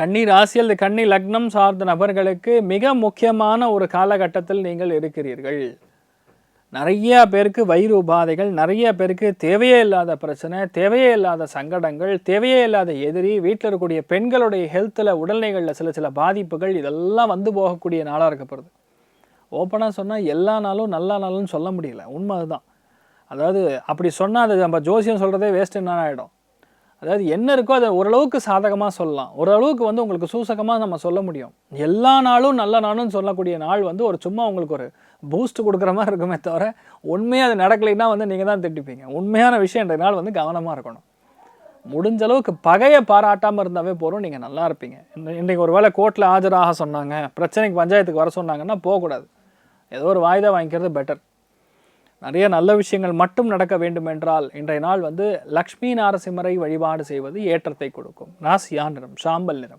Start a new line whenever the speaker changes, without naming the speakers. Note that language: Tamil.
கன்னி ராசி அல்லது கன்னி லக்னம் சார்ந்த நபர்களுக்கு மிக முக்கியமான ஒரு காலகட்டத்தில் நீங்கள் இருக்கிறீர்கள். நிறைய பேருக்கு வயிறு உபாதைகள் நிறைய பேருக்கு தேவையே இல்லாத பிரச்சனை தேவையே இல்லாத சங்கடங்கள் தேவையே இல்லாத எதிரி வீட்டில் இருக்கக்கூடிய பெண்களுடைய ஹெல்த்தில் உடல்நிலைகளில் சில சில பாதிப்புகள் இதெல்லாம் வந்து போகக்கூடிய நாளாக இருக்கப்படுது ஓப்பனாக சொன்னால் எல்லா நாளும் நல்ல நாளும் சொல்ல முடியல. உண்மை அதுதான். அதாவது அப்படி சொன்னால் அது நம்ம ஜோசியம் சொல்கிறதே வேஸ்ட்டு என்ன ஆகிடும் அதாவது என்ன இருக்கோ அதை ஓரளவுக்கு சாதகமாக சொல்லலாம். ஓரளவுக்கு வந்து உங்களுக்கு சூசகமாக நம்ம சொல்ல முடியும். எல்லா நாளும் நல்ல நாளும் சொல்லக்கூடிய நாள் வந்து ஒரு சும்மா உங்களுக்கு ஒரு பூஸ்ட் கொடுக்குற மாதிரி இருக்குமே தவிர உண்மையாக அது நடக்கலைன்னா வந்து நீங்கள் தான் திட்டிப்பீங்க. உண்மையான விஷயம் இந்த நாள் வந்து கவனமாக இருக்கணும். முடிஞ்ச அளவுக்கு பகையை பாராட்டாமல் இருந்தாவே போகிறோம் நீங்கள் நல்லா இருப்பீங்க. இன்றைக்கு ஒரு வேளை கோர்ட்டில் ஆஜராக சொன்னாங்க பிரச்சனைக்கு பஞ்சாயத்துக்கு வர சொன்னாங்கன்னா போகக்கூடாது. ஏதோ ஒரு வாய்தா வாங்கிக்கிறது பெட்டர் நிறைய நல்ல விஷயங்கள் மட்டும் நடக்க வேண்டுமென்றால் இன்றைய நாள் வந்து லக்ஷ்மி நாரசிம்மரை வழிபாடு செய்வது ஏற்றத்தை கொடுக்கும். ராசியா நிறம் சாம்பல் நிறம்.